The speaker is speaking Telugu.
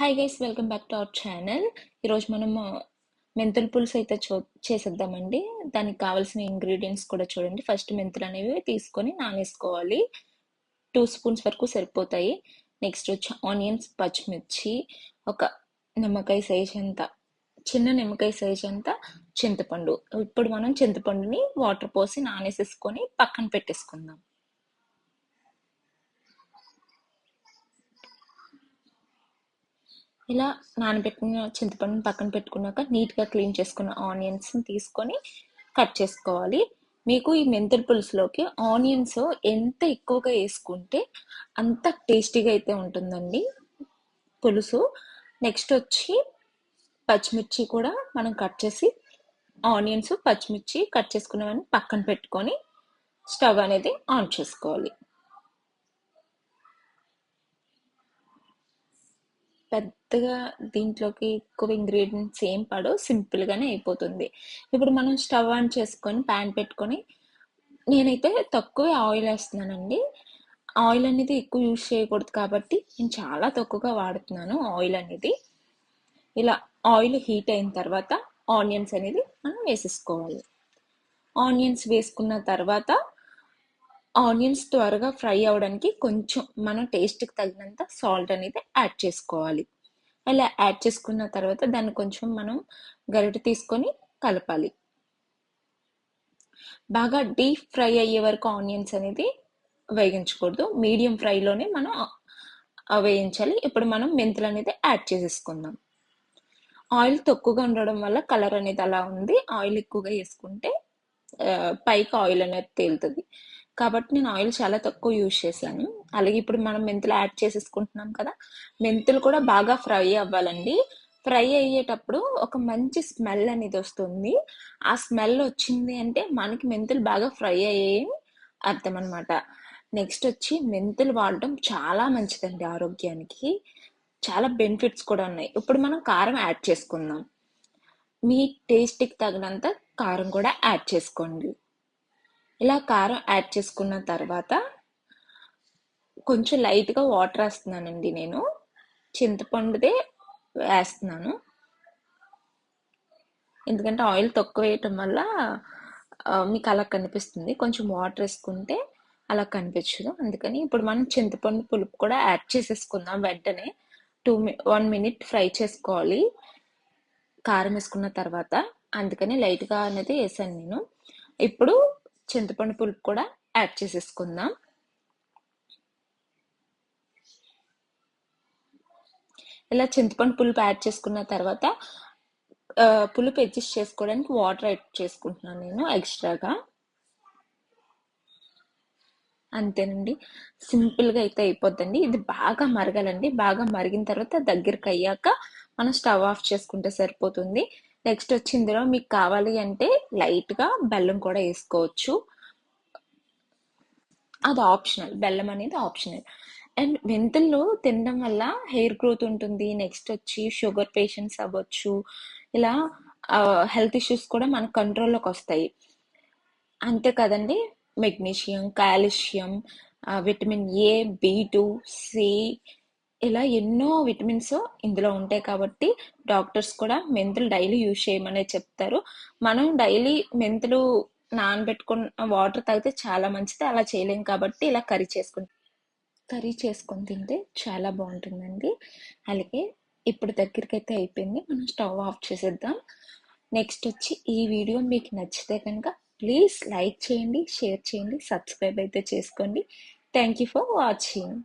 Hi guys welcome back to our channel ఈరోజు మనం మెంతుల పులుసు అయితే చూ చేసేద్దామండి. దానికి కావాల్సిన ఇంగ్రీడియంట్స్ కూడా చూడండి. ఫస్ట్ మెంతులు అనేవి తీసుకొని నానేసుకోవాలి. టూ స్పూన్స్ వరకు సరిపోతాయి. నెక్స్ట్ వచ్చి ఆనియన్స్ పచ్చిమిర్చి ఒక నిమ్మకాయ సైజ్ అంత చిన్న నిమ్మకాయ సైజ్ అంత చింతపండు. ఇప్పుడు మనం చింతపండుని వాటర్ పోసి నానేసేసుకొని పక్కన పెట్టేసుకుందాం. ఇలా నానబెట్టిన చింతపండుని పక్కన పెట్టుకున్నాక నీట్గా క్లీన్ చేసుకున్న ఆనియన్స్ని తీసుకొని కట్ చేసుకోవాలి. మీకు ఈ మెంతుల పులుసులోకి ఆనియన్స్ ఎంత ఎక్కువగా వేసుకుంటే అంత టేస్టీగా అయితే ఉంటుందండి పులుసు. నెక్స్ట్ వచ్చి పచ్చిమిర్చి కూడా మనం కట్ చేసి ఆనియన్స్ పచ్చిమిర్చి కట్ చేసుకున్నవన్నీ పక్కన పెట్టుకొని స్టవ్ అనేది ఆన్ చేసుకోవాలి. పెద్దగా దీంట్లోకి ఎక్కువ ఇంగ్రీడియంట్స్ ఏం పడవు సింపుల్గానే అయిపోతుంది. ఇప్పుడు మనం స్టవ్ ఆన్ చేసుకొని ప్యాన్ పెట్టుకొని నేనైతే తక్కువే ఆయిల్ వేస్తున్నానండి. ఆయిల్ అనేది ఎక్కువ యూజ్ చేయకూడదు కాబట్టి నేను చాలా తక్కువగా వాడుతున్నాను ఆయిల్ అనేది. ఇలా ఆయిల్ హీట్ అయిన తర్వాత ఆనియన్స్ అనేది మనం వేసేసుకోవాలి. ఆనియన్స్ వేసుకున్న తర్వాత ఆనియన్స్ త్వరగా ఫ్రై అవ్వడానికి కొంచెం మనం టేస్ట్కి తగినంత సాల్ట్ అనేది యాడ్ చేసుకోవాలి. అలా యాడ్ చేసుకున్న తర్వాత దాన్ని కొంచెం మనం గరిట తీసుకొని కలపాలి. బాగా డీప్ ఫ్రై అయ్యే వరకు ఆనియన్స్ అనేది వేగించకూడదు. మీడియం ఫ్రైలోనే మనం వేయించాలి. ఇప్పుడు మనం మెంతులు అనేది యాడ్ చేసేసుకుందాం. ఆయిల్ తక్కువగా ఉండడం వల్ల కలర్ అనేది అలా ఉంది. ఆయిల్ ఎక్కువగా వేసుకుంటే పైకి ఆయిల్ అనేది తేలుతుంది. కాబట్టి నేను ఆయిల్ చాలా తక్కువ యూజ్ చేశాను. అలాగే ఇప్పుడు మనం మెంతులు యాడ్ చేసేసుకుంటున్నాం కదా మెంతులు కూడా బాగా ఫ్రై అవ్వాలండి. ఫ్రై అయ్యేటప్పుడు ఒక మంచి స్మెల్ అనేది వస్తుంది. ఆ స్మెల్ వచ్చింది అంటే మనకి మెంతులు బాగా ఫ్రై అయ్యాయని అర్థం అనమాట నెక్స్ట్ వచ్చి మెంతులు వాడటం చాలా మంచిదండి ఆరోగ్యానికి. చాలా బెనిఫిట్స్ కూడా ఉన్నాయి. ఇప్పుడు మనం కారం యాడ్ చేసుకుందాం. మీ టేస్ట్కి తగినంత కారం కూడా యాడ్ చేసుకోండి. ఇలా కారం యాడ్ చేసుకున్న తర్వాత కొంచెం లైట్గా వాటర్ వేస్తున్నానండి నేను. చింతపండుదే వేస్తున్నాను. ఎందుకంటే ఆయిల్ తక్కువ వేయటం వల్ల మీకు అలా కనిపిస్తుంది. కొంచెం వాటర్ వేసుకుంటే అలా కనిపించదు. అందుకని ఇప్పుడు మనం చింతపండు పులుపు కూడా యాడ్ చేసేసుకుందాం వెంటనే. టూ వన్ మినిట్ ఫ్రై చేసుకోవాలి. కారం వేసుకున్న తర్వాత. అందుకని లైట్గా అనేది వేసాను నేను. ఇప్పుడు చింతపండు పులుపు కూడా యాడ్ చేసేసుకుందాం. ఇలా చింతపండు పులుపు యాడ్ చేసుకున్న తర్వాత పులుపు అడ్జస్ట్ చేసుకోవడానికి వాటర్ యాడ్ చేసుకుంటున్నాను నేను ఎక్స్ట్రాగా. అంతేనండి. సింపుల్గా అయితే అయిపోద్దండి. ఇది బాగా మరగాలండి. బాగా మరిగిన తర్వాత దగ్గరికి అయ్యాక మనం స్టవ్ ఆఫ్ చేసుకుంటే సరిపోతుంది. నెక్స్ట్ వచ్చి ఇందులో మీకు కావాలి అంటే లైట్గా బెల్లం కూడా వేసుకోవచ్చు. అది ఆప్షనల్ బెల్లం అనేది ఆప్షనల్ అండ్ మెంతులు తినడం వల్ల హెయిర్ గ్రోత్ ఉంటుంది. నెక్స్ట్ వచ్చి షుగర్ పేషెంట్స్ అవ్వచ్చు. ఇలా హెల్త్ ఇష్యూస్ కూడా మన కంట్రోల్లోకి వస్తాయి. అంతే కదండి magnesium calcium vitamin A B two C ఇలా ఎన్నో విటమిన్స్ ఇందులో ఉంటాయి కాబట్టి డాక్టర్స్ కూడా మెంతులు డైలీ యూజ్ చేయమనే చెప్తారు. మనం డైలీ మెంతులు నానబెట్టుకున్న వాటర్ తాగితే చాలా మంచిది అలా చేయలేం కాబట్టి ఇలా కర్రీ చేసుకుని కర్రీ చేసుకొని తింటే చాలా బాగుంటుందండి. అలాగే ఇప్పుడు దగ్గరికి అయితే అయిపోయింది మనం స్టవ్ ఆఫ్ చేసేద్దాం. నెక్స్ట్ వచ్చి ఈ వీడియో మీకు నచ్చితే కనుక ప్లీజ్ లైక్ చేయండి షేర్ చేయండి సబ్స్క్రైబ్ అయితే చేసుకోండి. Thank you for watching.